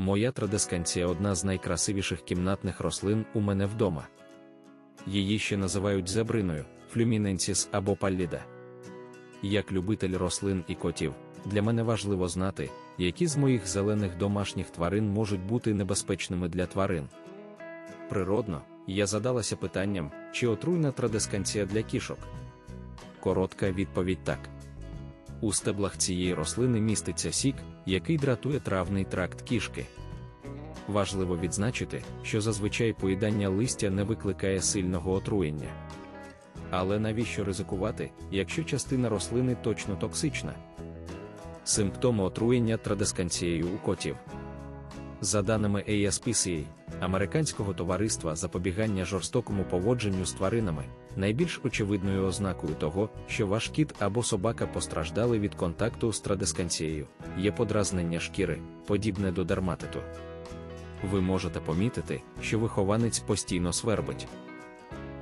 Моя традесканція одна з найкрасивіших кімнатних рослин у мене вдома. Її ще називають зебриною, флюміненсіс або палліда. Як любитель рослин і котів, для мене важливо знати, які з моїх зелених домашніх тварин можуть бути небезпечними для тварин. Природно, я задалася питанням, чи отруйна традесканція для кішок. Коротка відповідь так. У стеблах цієї рослини міститься сік, який дратує травний тракт кішки. Важливо відзначити, що зазвичай поїдання листя не викликає сильного отруєння. Але навіщо ризикувати, якщо частина рослини точно токсична? Симптоми отруєння традисканцією у котів. За даними ASPCA, Американського товариства запобігання жорстокому поводженню з тваринами, найбільш очевидною ознакою того, що ваш кіт або собака постраждали від контакту з традесканцією, є подразнення шкіри, подібне до дерматиту. Ви можете помітити, що вихованець постійно свербить.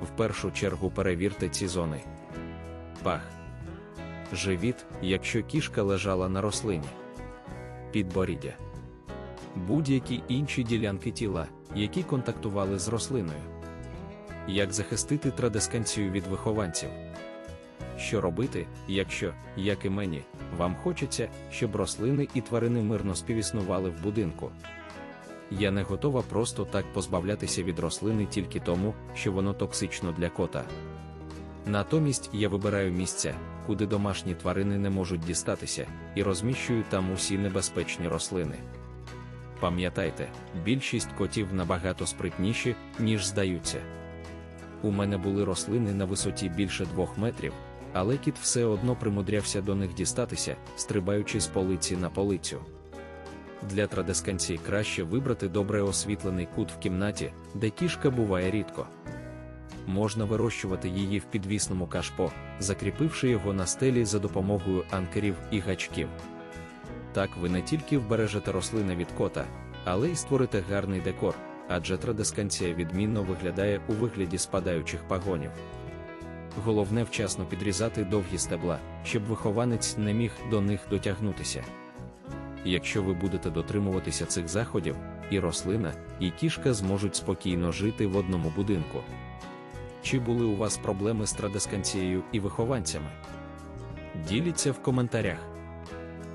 В першу чергу перевірте ці зони. Пах. Живіт, якщо кішка лежала на рослині. Підборіддя. Будь-які інші ділянки тіла, які контактували з рослиною. Як захистити традесканцію від вихованців? Що робити, якщо, як і мені, вам хочеться, щоб рослини і тварини мирно співіснували в будинку? Я не готова просто так позбавлятися від рослини тільки тому, що воно токсично для кота. Натомість я вибираю місця, куди домашні тварини не можуть дістатися, і розміщую там усі небезпечні рослини. Пам'ятайте, більшість котів набагато спритніші, ніж здаються. У мене були рослини на висоті більше двох метрів, але кіт все одно примудрявся до них дістатися, стрибаючи з полиці на полицю. Для традесканції краще вибрати добре освітлений кут в кімнаті, де кішка буває рідко. Можна вирощувати її в підвісному кашпо, закріпивши його на стелі за допомогою анкерів і гачків. Так ви не тільки вбережете рослини від кота, але й створите гарний декор, адже традесканція відмінно виглядає у вигляді спадаючих пагонів. Головне вчасно підрізати довгі стебла, щоб вихованець не міг до них дотягнутися. Якщо ви будете дотримуватися цих заходів, і рослина, і кішка зможуть спокійно жити в одному будинку. Чи були у вас проблеми з традесканцією і вихованцями? Діліться в коментарях.